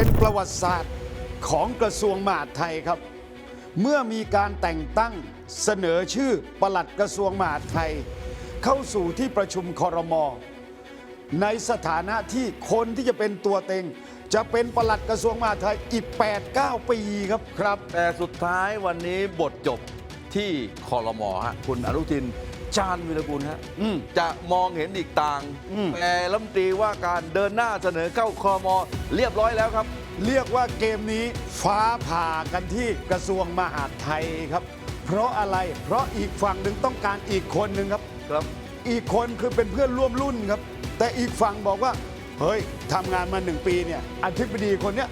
เป็นประวัติศาสตร์ของกระทรวงมหาดไทยครับ เมื่อมีการแต่งตั้งเสนอชื่อปลัดกระทรวงมหาดไทย เข้าสู่ที่ประชุมคอรมอในสถานะที่คนที่จะเป็นตัวเต็ง จะเป็นปลัดกระทรวงมหาดไทยอีก 8-9 ปีครับครับ แต่สุดท้ายวันนี้บทจบที่คอรมอฮะคุณอนุทิน ชาญวิรกุลฮะอืมจะมองเห็นอีกต่างอืมแต่รัฐมนตรีว่าการเดินหน้าเสนอเข้าคอรมอเรียบร้อยแล้วครับ เรียกว่าเกมนี้ฟ้าผ่ากันที่กระทรวงมหาดไทยครับ เพราะอะไรเพราะอีกฝั่งหนึ่งต้องการอีกคนหนึ่งครับครับ อีกคนคือเป็นเพื่อนร่วมรุ่นครับ แต่อีกฝั่งบอกว่า เฮ้ยทำงานมาหนึ่งปีเนี่ยอธิบดีคนเนี้ย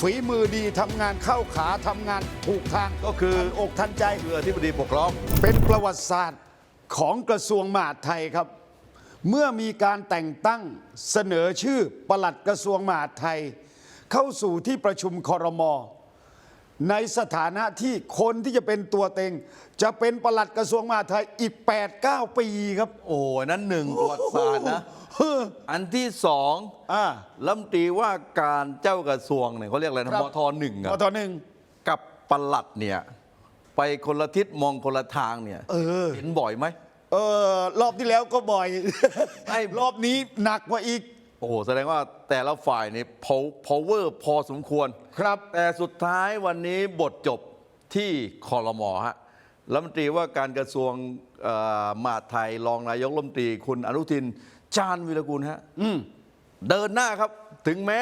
ฝีมือดีทำงานเข้าขาทำงานถูกทางก็คือทันอกทันใจคืออธิบดีปกครอง เป็นประวัติศาสตร์ ของกระทรวงมหาดไทยครับ เมื่อมีการแต่งตั้งเสนอชื่อปลัดกระทรวงมหาดไทย เข้าสู่ที่ประชุมคอรมอในสถานะที่คนที่จะเป็นตัวเต็ง จะเป็นปลัดกระทรวงมหาดไทยอีก 8-9 ปีครับ โอ้ยนั่นหนึ่งประวัติศาสตร์นะเฮ้ออันที่สองอ่ารัฐมนตรีว่าการเจ้ากระทรวงเนี่ยเขาเรียกอะไรครันะบมทหนึ่งอะมทหนึ่ง กับปลัดเนี่ย ไปคนละทิศมองคนละทางเนี่ยเออ เห็นบ่อยไหมเออรอบที่แล้วก็บ่อย ไอ้รอบนี้หนักกว่าอีก โอ้โหแสดงว่าแต่ละฝ่ายนี่ pow- power พอสมควร ครับ แต่สุดท้ายวันนี้บทจบที่คอรมอฮะรัฐมนตรีว่าการกระทรวงเอ่อมหาดไทยรองนายกรัฐมนตรีคุณอนุทินชาญวิรกุลฮะอืมเดินหน้าครับ ถึงแม้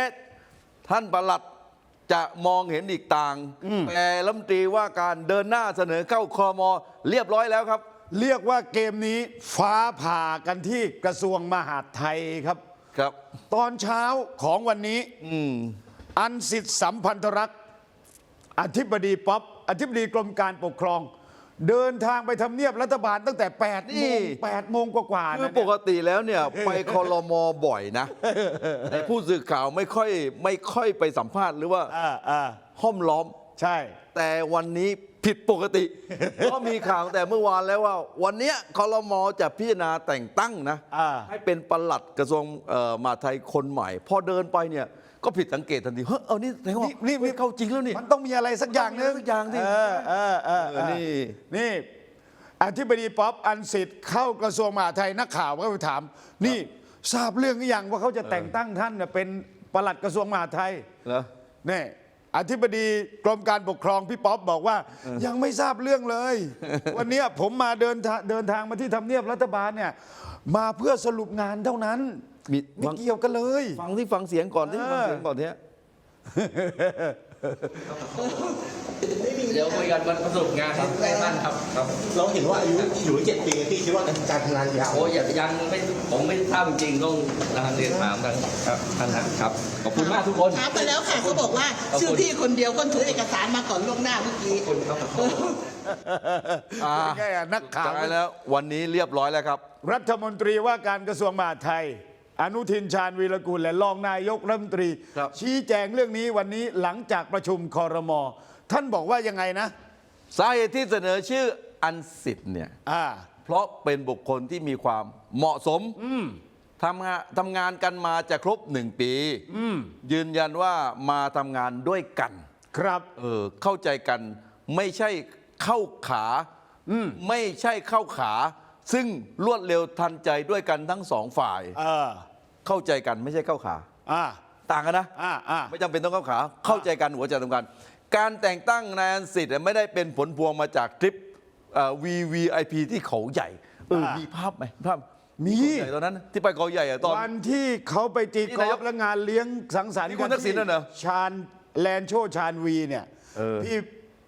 ท่านประหลัด จะมองเห็นอีกต่าง แต่รัฐมนตรีว่าการเดินหน้าเสนอเข้าคอรมอเรียบร้อยแล้วครับ เรียกว่าเกมนี้ฟ้าผ่ากันที่กระทรวงมหาดไทยครับครับ ตอนเช้าของวันนี้อืมอันสิทธิสัมพันธรักษ์อธิบดีป๊อปอธิบดีกรมการปกครอง เดินทางไปทำเนียบรัฐบาลตั้งแต่8นี่ โมง8โมงกว่าๆคือนะปกติแล้วเนี่ย ไปคอรมอบ่อยนะ แต่ผู้สื่อข่าวไม่ค่อยไม่ค่อยไปสัมภาษณ์หรือว่าอ่าอ่าห้อมล้อม ใช่ แต่วันนี้ผิดปกติเพราะมีข่าวแต่เมื่อวานแล้วว่า วันเนี้ยคอรมอจะพิจารณาแต่งตั้งนะ อ่า ให้เป็นปลัดกระทรวงเอ่อมหาดไทยคนใหม่ พอเดินไปเนี่ย ก็ผิดสังเกตทันทีเฮ้ยเอานี่แสดงว่านี่ นี่เข้าจริงแล้วนี่ มันต้องมีอะไรสักอย่างหนึงมันต้องมีอะไรสักอย่างสิเออเออเออเออนี่ นี่อธิบดีป๊อปอันสิทธิ์เข้ากระทรวงมหาดไทยนักข่าวก็ไปถาม นี่ทราบเรื่องหรือยังว่าเขาจะแต่งตั้งท่านเนี่ยเป็นปลัดกระทรวงมหาดไทย เหรอ นี่อธิบดีกรมการปกครองพี่ป๊อปบอกว่า ยังไม่ทราบเรื่องเลย วันเนี้ยผมมาเดินทางเดินทางมาที่ทำเนียบรัฐบาลเนี่ยมาเพื่อสรุปงานเท่านั้น มีไม่เกี่ยวกันเลย ฟังที่ฟังเสียงก่อนที่เออฟังเสียงก่อนเนี่ยเดี๋ยวคุยกันวันสรุปงานครับใกล้บ้านครับครับ เราเห็นว่าอายุอยู่เจ็ดปีพี่คิดว่าการทำงานยาวโอ้ยอย่ายังไม่ผมไม่ทราบจริงๆต้องทางเรียนถามทางครับท่านนะครับขอบคุณมากทุกคนถามไปแล้วค่ะเขาบอกว่าขอบคุณชื่อพี่คนเดียวคนถือเอกสารมาก่อนล่วงหน้าเมื่อกี้ขอบคุณครับอ่าเป็นไงอะนักข่าวสุดท้ายแล้ววันนี้เรียบร้อยแล้วครับ รัฐมนตรีว่าการกระทรวงมหาดไทย อนุทินชาญวีรกุลและรองนายกรัฐมนตรี ครับ ชี้แจงเรื่องนี้วันนี้หลังจากประชุมคอรมอท่านบอกว่ายังไงนะ สาเหตุที่เสนอชื่ออันสิทธิ์เนี่ย อ่า เพราะเป็นบุคคลที่มีความเหมาะสมทำงานทำงานกันมาจะครบหนึ่งปียืนยันว่ามาทำงานด้วยกัน ครับ เออเข้าใจกันไม่ใช่เข้าขาไม่ใช่เข้าขา ซึ่งรวดเร็วทันใจด้วยกันทั้งสองฝ่าย เออ เข้าใจกันไม่ใช่เข้าขา อ่าต่างกันนะ อ่าอ่า ไม่จำเป็นต้องเข้าขา เข้าใจกันหัวใจตรงกันการแต่งตั้งนายอันสิทธิ์ไม่ได้เป็นผลพวงมาจากทริปเอ่อ VVIP ที่เขาใหญ่เอออ่ามีมีภาพไหมภาพมีที่เขาใหญ่ตอนนั้น ที่ไปเขาใหญ่อะตอน วันที่เขาไปตีที่กอนายล์กฟและงานเลี้ยงสังสรรค์ที่คุณทักษิณน่ะเหรอชาญแลนโชชาญวีเนี่ยเออพี่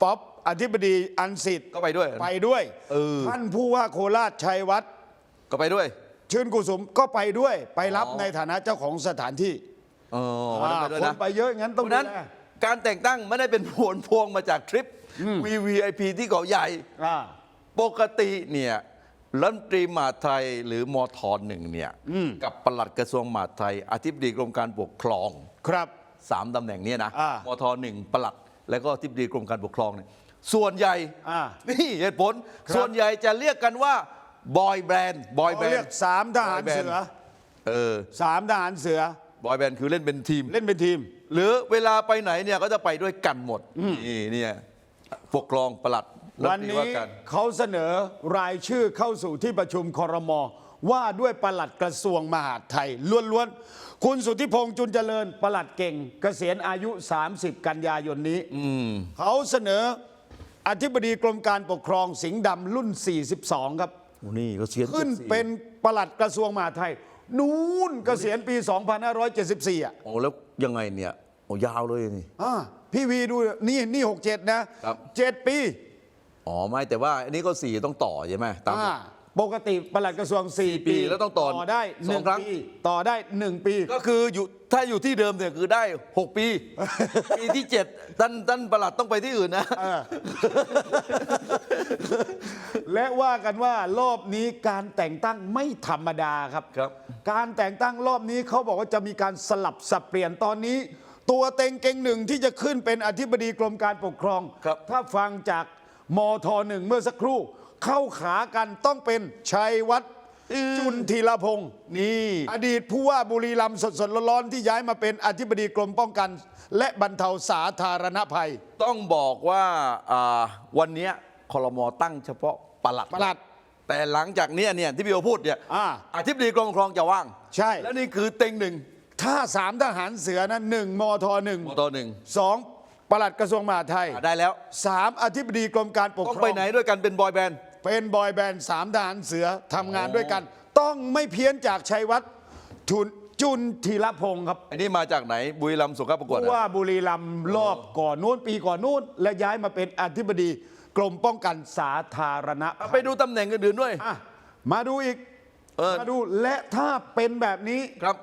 ป๊อปอธิบดีอันสิทธิ์ก็ไปด้วยไปด้วยเออ ท่านผู้ว่าโคราชชัยวัฒน์ก็ไปด้วย ชื่นกุสุมก็ไปด้วยไปรับอ๋อในฐานะเจ้าของสถานที่เออวันนั้นไปด้วยคนะนไปเยอะงั้นเพต้องราะฉะนั้นดูแล การแต่งตั้งไม่ได้เป็นผลพวงมาจากทริป VVIP ที่เขาใหญ่ อ่า ปกติเนี่ยรัฐมนตรีมหาดไทยหรือมทหนึ่งเนี่ยกับปลัดกระทรวงมหาดไทย อธิบดีกรมการปกครองครับ สามตำแหน่งเนี้นะอ่ามทหนึ่งปลัด แล้วก็อธิบดีกรมการปกครองเนี่ยส่วนใหญ่อ่านี่เหตุผล ครับ ส่วนใหญ่จะเรียกกันว่า บอยแบรนด์บอยแบเขารเรีนยกด์สามทหาร boy band เสือเออสามทหารเสือ บอยแบนด์คือเล่นเป็นทีม เล่นเป็นทีม หรือเวลาไปไหนเนี่ยก็จะไปด้วยกันหมดนี่เนี่ยปกครองประหลัดรัฐวันมตรีนี้การเขาเสนอรายชื่อเข้าสู่ที่ประชุมคอรมอว่าด้วยปลัดกระทรวงมหาดไทยล้วนๆ คุณสุทธิพงษ์จุนเจริญปลัดเก่ง เกษียณอายุ 30 กันยายนนี้เขาเสนออธิบดีกรมการปกครองสิงห์ดำรุ่น 42 ครับ โอ้นี่ก็เสียขึ้นเป็นปลัดกระทรวงมหาดไทย นู้นเกษียณปี 2574 อะโอ้แล้วยังไงเนี่ยโอ้ยาวเลยนี่ อ่าพี่วีดูนี่นี่ 67 นะครับ เจ็ดปี อ๋อไม่แต่ว่าอันนี้ก็สี่ต้องต่อใช่ไหมตามอ่า ปกติปลัดกระทรวง 4 ปีปีแล้วต้องต่อได้หสอนึ่งงครั้งปีต่อได้ 1 ปี ก็คืออยู่ถ้าอยู่ที่เดิมเนี่ยคือได้ 6 ปี ปีที่ 7 ท่านท่านประหลัดต้องไปที่อื่นนะ เออ และว่ากันว่ารอบนี้การแต่งตั้งไม่ธรรมดาครับ ครับ การแต่งตั้งรอบนี้เขาบอกว่าจะมีการสลับสับเปลี่ยนตอนนี้ ตัวเต็งเก่งหนึ่งที่จะขึ้นเป็นอธิบดีกรมการปกครอง ครับ ถ้าฟังจากมทหนึ่งเมื่อสักครู่ เข้าขากันต้องเป็นชัยวัฒน์จุนทีรพงศ์นี่ อดีตผู้ว่าบุรีรัมย์สดๆร้อนๆที่ย้ายมาเป็นอธิบดีกรมป้องกัน และบรรเทาสาธารณภัย ต้องบอกว่าอ่าวันเนี้ยคอรมอตั้งเฉพาะประหลัดปลัดแต่หลังจากเนี้ยเนี่ยที่พี่โอพูดเนี่ยอ่า อธิบดีกรมปกครองจะว่าง ใช่ และนี่คือเต็งหนึ่งถ้าสามทหารเสือนะหนึ่งมทหนึ่งมตหนึ่งสองปลัดกระทรวงมหาดไทยอ่าได้แล้วสามอธิบดีกรมการปกต้องครไปองไหนด้วยกันเป็นบอยแบนด์ เป็นบอยแบนด์สามทหารเสือทำงานอ๋อด้วยกัน ต้องไม่เพี้ยนจากชัยวัฒน์ทุนจุนทีรพงศ์ครับอันนี้มาจากไหนบุรีรัมย์สุขประกวดผู้อะว่าบุรีรัมย์รอบก่อนนู้นปีก่อนนู้นและย้ายมาเป็นอธิบดีกรมป้องกันสาธารณอะไปดูตำแหน่งอื่นๆด้วย อะมาดูอีก เออมาดูและถ้าเป็นแบบนี้ครับ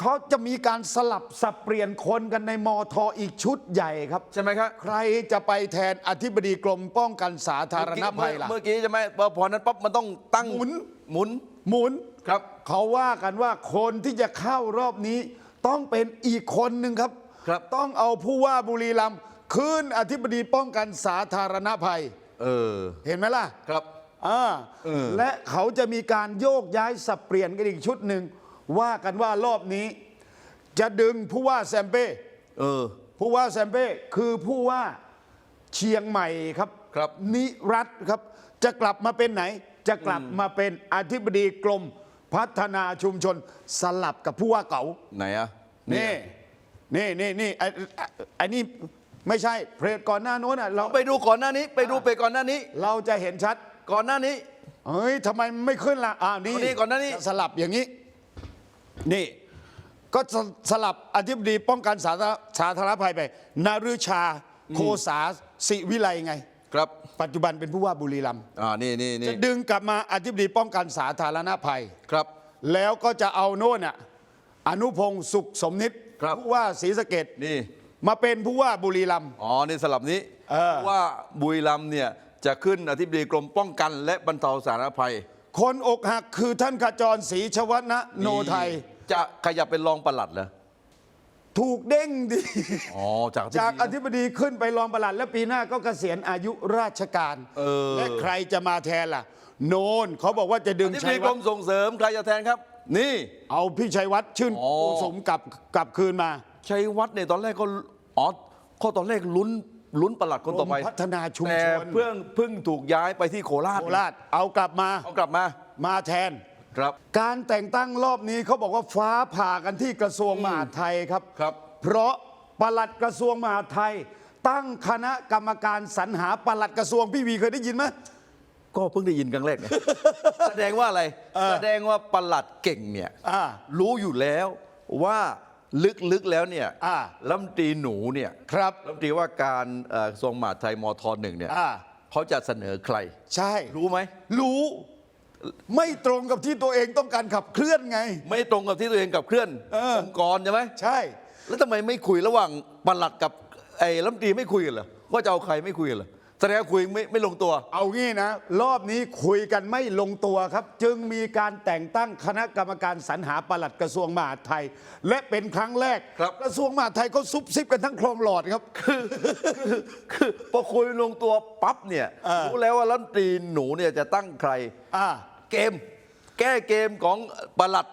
เขาจะมีการสลับสับเปลี่ยนคนกันในมทอีกชุดใหญ่ครับ ใช่ไหมครับ ใครจะไปแทนอธิบดีกรมป้องกันสาธารณภัยล่ะเมื่อกี้ใช่ไหมพอพอนั้นปั๊บมันต้องตั้งหมุนหมุนหมุนครับเขาว่ากันว่าคนที่จะเข้ารอบนี้ ต้องเป็นอีกคนหนึ่งครับครับ ต้องเอาผู้ว่าบุรีรัมย์ขึ้นอธิบดีป้องกันสาธารณภัย เออ เห็นไหมล่ะครับอ่าเออและเขาจะมีการโยกย้ายสับเปลี่ยนกันอีกชุดหนึ่ง ว่ากันว่ารอบนี้ จะดึงผู้ว่าแซมเป้เออผู้ว่าแซมเป้คือผู้ว่าเชียงใหม่ครับครับนิรัตน์ครับ จะกลับมาเป็นไหน จะกลับมาเป็นอธิบดีกรมพัฒนาชุมชนสลับกับผู้ว่าเก่าไหนอะนี่นี่นี่นี่ไอ้ไอ้ไอ้นี่ไม่ใช่เพจก่อนหน้าโน้นอะเราไปดูก่อนหน้านี้ ไปดูไปก่อนหน้านี้ เราจะเห็นชัดก่อนหน้านี้เฮ้ยทำไมไม่ขึ้นล่ะอ่านี่เอานี่ก่อนหน้านี้จะสลับอย่างนี้ นี่ก็สสลับอธิบดีป้องกันสาธารสาธารณภัยไป นารุชาโคสาสิวิไลไง ครับปัจจุบันเป็นผู้ว่าบุรีรัมย์อ่านี่นี่นี่จะดึงกลับมาอธิบดีป้องกันสาธารณภัย ครับ แล้วก็จะเอาโน่นอะอนุพงศ์สุขสมนิตครับ ผู้ว่าศรีสะเกดนี่มาเป็นผู้ว่าบุรีรัมย์ อ๋อนี่สลับนี้เออว่าบุรีรัมย์เนี่ยจะขึ้นอธิบดีกรมป้องกัน และบรรเทาสาธารณภัย คนอกหักคือท่านขจรศรีชวนะโนไทย จะขยับเป็นรองปลัดเหรอถูกเด้งดี อ๋อจากจากอธิบดีธิบดีขึ้นไปรองปลัด และปีหน้าก็เกษียณอายุราชการเออ และใครจะมาแทนล่ะ โนนเขาบอกว่าจะดึงอธิบชัดียกรวัฒมน์ส่งเสริมใครจะแทนครับ นี่ เอาพี่ชัยวัฒน์ชื่นอ๋อ อุสมกลับกลับคืนมา ชัยวัฒน์เนี่ยตอนแรกก็อ๋อเขาตอนแรกลุ้น ลุ้นปลัดคนต่อไปกรมพัฒนาชุมแต่ชนเพิ่งเพิ่งถูกย้ายไปที่โคราชโคราชเอากลับมาเอากลับมามาแทน ครับ การแต่งตั้งรอบนี้เขาบอกว่าฟ้าผ่ากันที่กระทรวงมหาดไทยครับ ครับ เพราะปลัดกระทรวงมหาดไทย ตั้งคณะกรรมการสรรหาปลัดกระทรวงพี่วีเคยได้ยินไหม ก็เพิ่งได้ยินครั้งแรกเนี่ย แสดงว่าอะไรแสดงว่าปลัดเก่งเนี่ย อ่า รู้อยู่แล้วว่า ลึกๆแล้วเนี่ยอ่า รัฐมนตรีหนูเนี่ยครับ รัฐมนตรีว่าการเอ่อกระทรวงมหาดไทยมทหนึ่งเนี่ยอ่า เขาจะเสนอใคร ใช่ รู้ไหม รู้ไม่ตรงกับที่ตัวเองต้องการขับเคลื่อนไง ไม่ตรงกับที่ตัวเองกับเคลื่อนเออ องค์กรใช่ไหมใช่ แล้วทำไมไม่คุยระหว่างปลัดกับไอ้รัฐมนตรีไม่คุยกันเหรอว่าจะเอาใครไม่คุยกันเหรอ แสดงว่าคุยไม่ไม่ลงตัว เอางี้นะ รอบนี้คุยกันไม่ลงตัวครับ จึงมีการแต่งตั้งคณะกรรมการสรรหาปลัดกระทรวงมหาดไทย และเป็นครั้งแรกครับ กระทรวงมหาดไทยก็ซุบซิบกันทั้งคลองหลอดครับคือพอคุยลงตัวปั๊บเนี่ยเออรู้แล้วว่ารัฐมนตรีหนูเนี่ยจะตั้งใคร อ่า เกม แก้เกมของปลัด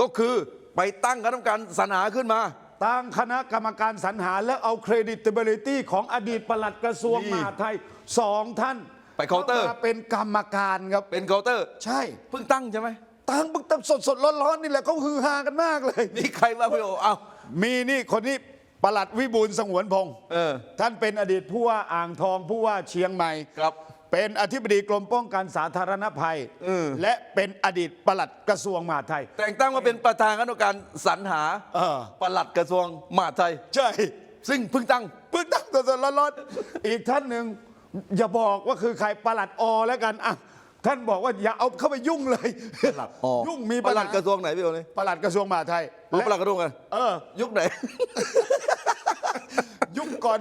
ก็คือไปตั้งคณะกรรมการสรรหาขึ้นมา ตั้งคณะกรรมการสรรหาและเอา credibility ของอดีตปลัดกระทรวงนี่มหาดไทยสองท่านไปเคาน์เตอร์ มเป็นกรรมการครับ เป็นเคาน์เตอร์ ใช่ เพิ่งตั้งใช่ไหมตั้งปุ๊บตั้งสดสดๆร้อนๆนี่แหละเขาฮือฮากันมากเลย นี่ใครมาพี่โอเอา มีนี่คนนี้ปลัดวิบูลย์สงวนพงศ์เออ ท่านเป็นอดีตผู้ว่าอ่างทองผู้ว่าเชียงใหม่ ครับ เป็นอธิบดีกรมป้องกันสาธารณภัยเออและเป็นอดีตปลัดกระทรวงมหาดไทย แต่งตั้งมาเป็นประธานคณะกรรมการสรรหาเออ ปลัดกระทรวงมหาดไทย ใช่ ซึ่งเพิ่งตั้งเพิ่งตั้งสดๆร้อนๆอีกท่านหนึ่งอย่าบอกว่าคือใครปลัดอแล้วกันอะท่านบอกว่าอย่าเอาเข้าไปยุ่งเลยอ๋อยุ่งมีปปัญลัหาดกระทรวงไหนพี่โอนี่ปลัดกระทรวงมหาดไทยเอาและปลัดกระทรวงกันเออ ยุคไหน ยุ่งก่อน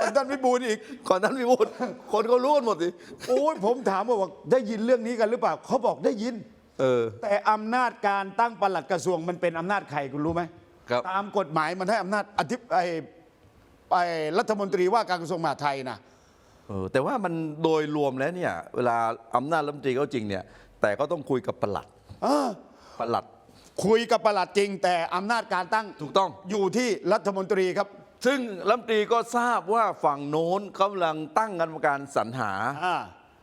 ก่อนท่านวิบูลย์อีก ก่อนนั้นพี่พูดคนก็รู้กันหมดสิโอ้ยผมถามว่าบอกได้ยินเรื่องนี้กันหรือเปล่าเขาบอกได้ยิน เออ แต่อำนาจการตั้งปลัดกระทรวงมันเป็นอำนาจใครคุณรู้ไหมครับ ตามกฎหมายมันให้อำนาจอธิบไอไอรัฐมนตรีว่าการกระทรวงมหาดไทยนะ เออแต่ว่ามันโดยรวมแล้วเนี่ยเวลาอำนาจรัฐมนตรีเขาจริงเนี่ย แต่ก็ต้องคุยกับปลัดเออปลัด คุยกับปลัดจริง แต่อำนาจการตั้งถูกต้อง อยู่ที่รัฐมนตรีครับ ซึ่งรัฐมนตรีก็ทราบว่าฝั่งโน้นกำลังตั้งกรรมการสรรหา อ่า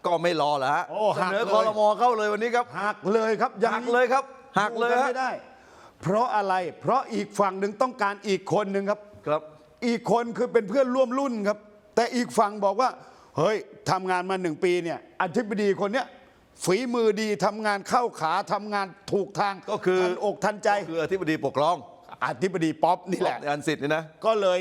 ก็ไม่รอแล้วฮะโอ้เสหักนอเลยคอรมอเข้าเลยวันนี้ครับหักเลยครับอางหักนี้เลยครับหักเลยอฮะไม่ได้ เพราะอะไร เพราะอีกฝั่งหนึ่งต้องการอีกคนหนึ่งครับ ครับ อีกคนคือเป็นเพื่อนร่วมรุ่นครับ แต่อีกฝั่งบอกว่า เฮ้ยทำงานมาหนึ่งปีเนี่ยอธิบดีคนเนี้ยฝีมือดีทำงานเข้าขาทำงานถูกทางก็คือ ทันอกทันใจ คืออธิบดีปกครอง อธิบดีป๊อปนี่แหละอันสิทธิ์นี่นะ ก็เลย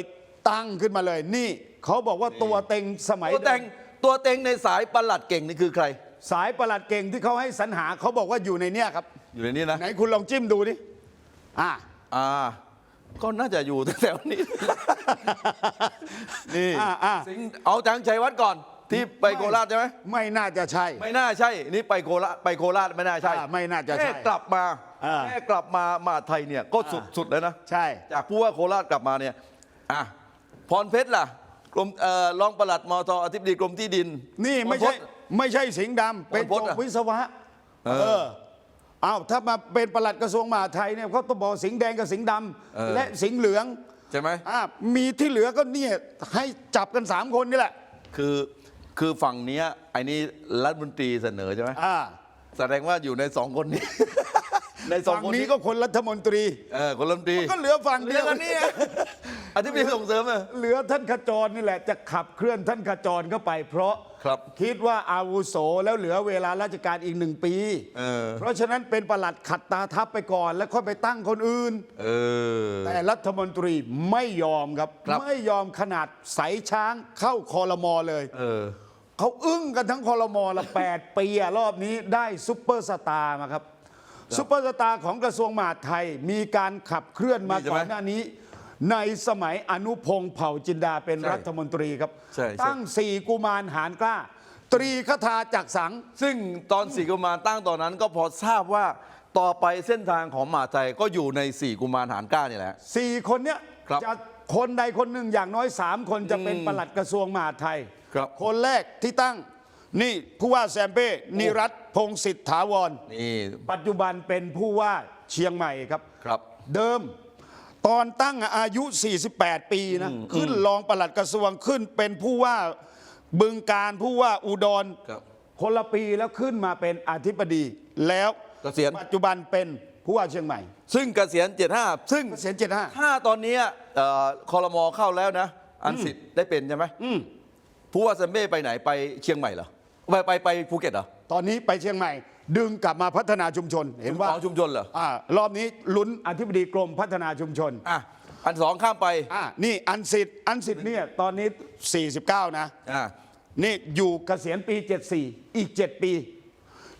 ตั้งขึ้นมาเลย นี่เขาบอกว่าตัวเต็งสมัยตัวแต่งตัวเต็งในสายปลัดเก่งนี่คือใคร สายประหลัดเก่งที่เขาให้สรรหาเขาบอกว่าอยู่ในเนี้ยครับ อยู่ในนี้นะไหนคุณลองจิ้มดูดิอ่าอ่าก็น่าจะอยู่แถวๆนี้นี่อ่าอ่าสิงห์เอาจังชัยวัดก่อน ที่ไปโคราชใช่ไหมไม่น่าจะใช่ ไม่น่าใช่นี่ไปโคราชไปโคราชไม่น่าใช่อ่าไม่น่าจะใช่แค่กลับมาอ่าแค่กลับมามาไทยเนี่ยก็สุดอ่า สุดแล้วนะใช่ จากผู้ว่าโคราชกลับมาเนี่ยอะพรเพชรล่ะกรมเอ่อรองปลัดมทอธิบดีกรมที่ดินนี่ไม่ใช่พรพจน์ไม่ใช่สิงห์ดำเป็นพจจน์บอะวิศวะ เออเออเอาถ้ามาเป็นประหลัดกระทรวงมหาดไทยเนี่ยเขาต้องบอกสิงห์แดงกับสิงห์ดเออำและสิงห์เหลืองใช่ไหม อ่ามีที่เหลือก็เนี่ยให้จับกันสามคนนี่แหละ คือ คือฝั่งเนี้ยไอ้นี่รัฐมนตรีเสนอใช่ไหมอ่าแสดงว่าอยู่ในสองคนนี้ ในสองฝั่งคนนี้นี้ก็คนรัฐมนตรี เออคนรัฐมนตรีก็เหลือฝั่งเหลืเดีอยวกันนี่ อธิบดีส่งเสริมอะเหลือท่านขจรนี่แหละจะขับเคลื่อนท่านขจรเข้าไป เพราะครับ คิดว่าอาวุโสแล้วเหลือเวลาราชการอีกหนึ่งปี เออ เพราะฉะนั้นเป็นประหลัดขัดตาทัพไปก่อน แล้วค่อยไปตั้งคนอื่น เออ แต่รัฐมนตรีไม่ยอมครับ ครับ ไม่ยอมขนาดใสช้างเข้าคอรมอเลย เออ เขาอึ้งกันทั้งคอรมอละ8ปีอะรอบนี้ได้ซุปเปอร์สตาร์มาครับซุปเปอร์สตาร์ของกระทรวงมหาดไทยมีการขับเคลื่อนมานี่ใช่ไหมก่อนหน้านี้ ในสมัยอนุพงศ์เผ่าจินดาเป็นใช่รัฐมนตรีครับ ใช่ใช่ ตั้งสี่กุมารหารกล้า ตรีคทาจักสัง ซึ่งตอนสี่กุมารตั้งตอนนั้นก็พอทราบว่าต่อไปเส้นทางของมหาดไทยก็อยู่ในสี่กุมารหารกล้านี่แหละ สี่คนเนี้ยครับจะ คนใดคนหนึ่งอย่างน้อยสามคนจะเป็นอืมปลัดกระทรวงมหาดไทยครับ คนแรกที่ตั้งนี่ผู้ว่าแซมเป้นิรัตน์พงศิษฐ์ถาวรนี่ปัจจุบันเป็นผู้ว่าเชียงใหม่ครับครับ เดิมตอนตั้งอายุ 48 ปีนะขึ้นรองปลัดกระทรวงขึ้นเป็นผู้ว่าบึงการผู้ว่าอุดรครับคนละปีแล้วขึ้นมาเป็นอธิบดีแล้วเกษียณปัจจุบันเป็น ผู้ว่าเชียงใหม่ ซึ่งเกษียณ 75 ซึ่งเกษียณเจ็ดห้าถ้าตอนเนี้ยเอ่อคอรมอเข้าแล้วนะ อันสิทธิ์ได้เป็นใช่ไหมอืมผู้ว่าเซมเบ้ไปไหนไปเชียงใหม่เหรอไปไปไปภูเก็ตเหรอ ตอนนี้ไปเชียงใหม่ ดึงกลับมาพัฒนาชุมชน เห็นว่าของชุมชนเหรอ อ่ารอบนี้ลุ้นอธิบดีกรมพัฒนาชุมชนอะอันสองข้ามไปอ่านี่อันสิทธิ์อันสิทธิ์เนี่ยตอนนี้ 49 นะ อะนี่อยู่เกษียณปี 74 อีก 7 ปี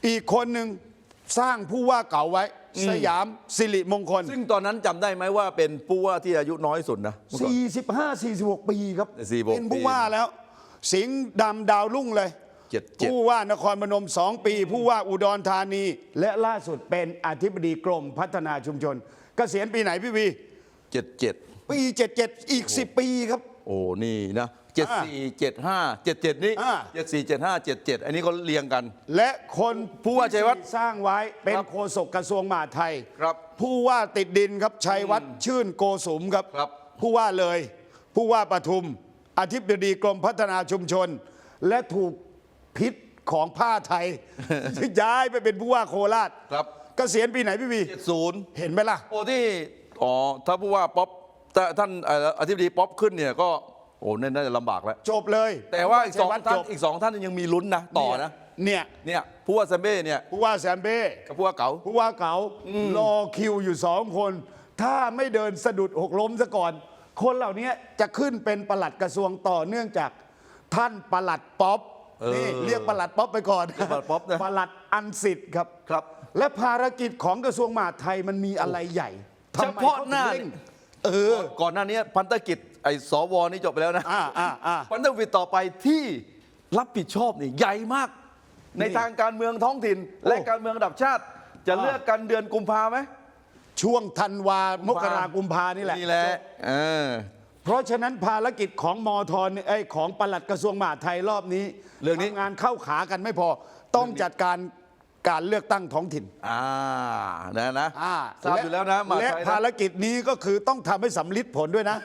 อีกคนหนึ่ง สร้างผู้ว่าเก่าไว้ สยามสิริมงคล ซึ่งตอนนั้นจำได้ไหมว่าเป็นผู้ว่าที่อายุน้อยสุดนะเมื่อก่อน 45 46 ปีครับ 46เป็นผู้ว่าแล้ว สิงห์ดำดาวรุ่งเลย เจ็ดเจ็ด ผู้ว่านครพนมสองปี ผู้ว่าอุดรธานี และล่าสุดเป็นอธิบดีกรมพัฒนาชุมชน เกษียณปีไหนพี่วี เจ็ดเจ็ดปี 77 อีก 10 ปีครับ โอ้นี่นะ 74 75 77 นี้อ่า 74 75 77 อันนี้ก็เรียงกัน และคนผู้ว่าชัยวัฒน์สร้างไว้เป็นครับโฆษกกระทรวงมหาดไทยครับผู้ว่าติดดินครับชัยวัฒน์ชื่นโกสุมครับ ครับ ผู้ว่าเลย ผู้ว่าปทุม อธิบดีกรมพัฒนาชุมชน และถูกพิษของผ้าไทย ย้ายไปเป็นผู้ว่าโคราชครับ เกษียณปีไหนพี่วี70 เห็นไหมล่ะ โอ้ที่อ๋อถ้าผู้ว่าป๊อปถ้าท่านเอ่ออธิบดีป๊อปขึ้นเนี่ยก็โอ้เนี่ยน่าจะลำบากแล้ว จบเลยแต่ว่าอีกสองชัยวัฒน์ท่านจบอีกสองท่านยังมีลุ้นนะต่อนะเนี่ยเนี่ยผู้ว่าแซมเบ้เนี่ยผู้ว่าแซมเบ้กับผู้ว่าเก๋า ผู้ว่าเก๋ารอคิวอยู่สองคน ถ้าไม่เดินสะดุดหกล้มซะก่อน คนเหล่านี้จะขึ้นเป็นปลัดกระทรวงต่อเนื่องจาก ท่านปลัดป๊อปเออนี่เรียกปลัดป๊อปไปก่อนเรียกปลัดป๊อปนะ ปลัดอันสิทธิ์ครับครับ และภารกิจของกระทรวงมหาดไทยมันมีอะไรใหญ่ทำเฉไมพาะหน้า ขถึงเร่งเออ ก่อนหน้านี้พันธกิจ ไอ้สวนี่จบไปแล้วนะอ่าอ่าอ่า พันธกิจต่อไปที่รับผิดชอบนี่ใหญ่มาก ในนี่ทางการเมืองท้องถิ่น และโอ้การเมืองระดับชาติ จะอ่าเลือกกันเดือนกุมภาไหมช่วงธันวามกรากุมภานี่แหละนี่แหละเออ เพราะฉะนั้นภารกิจของมอทอนไอยของปลัดกระทรวงมหาดไทยรอบนี้เรื่องนี้ ทำงานเข้าขากันไม่พอต้องจัดการ การเลือกตั้งท้องถิ่นอ่านะนะอ่าทราบอยู่แล้วนะมหาและไทยนะ ภารกิจนี้ก็คือต้องทำให้สำลิดผลด้วยนะ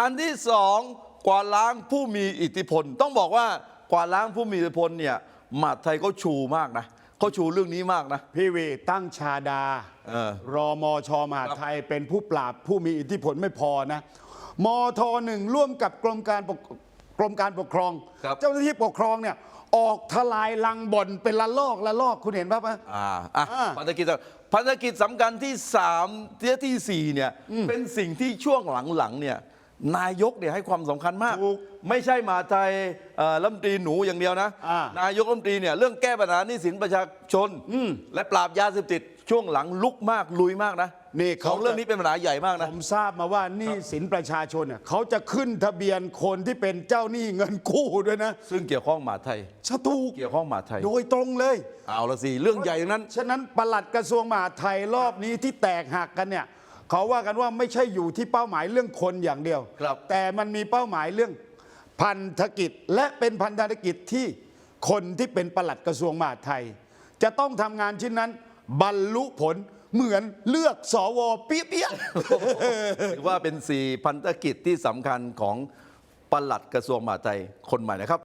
อันที่สองกวาดล้างผู้มีอิทธิพล ต้องบอกว่ากวาดล้างผู้มีอิทธิพลเนี่ยมหาดไทยเขาชูมากนะเขาชูเรื่องนี้มากนะ พี่วีตั้งชาดาเออ รอมอชมหาดไทยเป็นผู้ปราบผู้มีอิทธิพลไม่พอนะมทหนึ่งร่วมกับกรมการปกกรมการปกครอง ครับ เจ้าหน้าที่ปกครองเนี่ย ออกทลายลังบ่อนเป็นละลอกละลอกคุณเห็นป่ะปะ อ่าอะอ่าภารกิจภารกิจสำคัญที่สามที่ที่สี่เนี่ยเป็นสิ่งที่ช่วงหลังๆเนี่ยนายกเนี่ยให้ความสำคัญมาก ถูกไม่ใช่มหาไทยเอ่อรัฐมนตรีหนูอย่างเดียวนะอ่านายกรัฐมนตรีเนี่ยเรื่องแก้ปัญหาหนี้สินประชาชน และปราบยาเสพติดช่วงหลังลุกมากลุยมากนะ นี่สเขาองเรื่องนี้เป็นปัญหาใหญ่มากนะ ผมทราบมาว่าหนี้สินประชาชนเนี่ยเขาจะขึ้นทะเบียนคนที่เป็นเจ้าหนี้เงินกู้ด้วยนะซึ่งเกี่ยวข้องมหาไทยชะถูกเกี่ยวข้องมหาไทย โดยตรงเลย เอาละสิ เรื่องใหญ่ทั้งนั้น ฉะนั้นปลัดกระทรวงมหาดไทยรอบนี้ที่แตกหักกันเนี่ยเขาว่ากันว่าไม่ใช่อยู่ที่เป้าหมายเรื่องคนอย่างเดียว ครับ แต่มันมีเป้าหมายเรื่องพันธกิจและเป็นพันธกิจที่คนที่เป็นปลัดกระทรวงมหาดไทย จะต้องทำงานชิ้นนั้นบรรลุผล เหมือนเลือกสวเปี้ยๆถือว่าเป็นสี่พันธกิจที่สำคัญของปลัดกระทรวงมหาดไทยคนใหม่นะครับ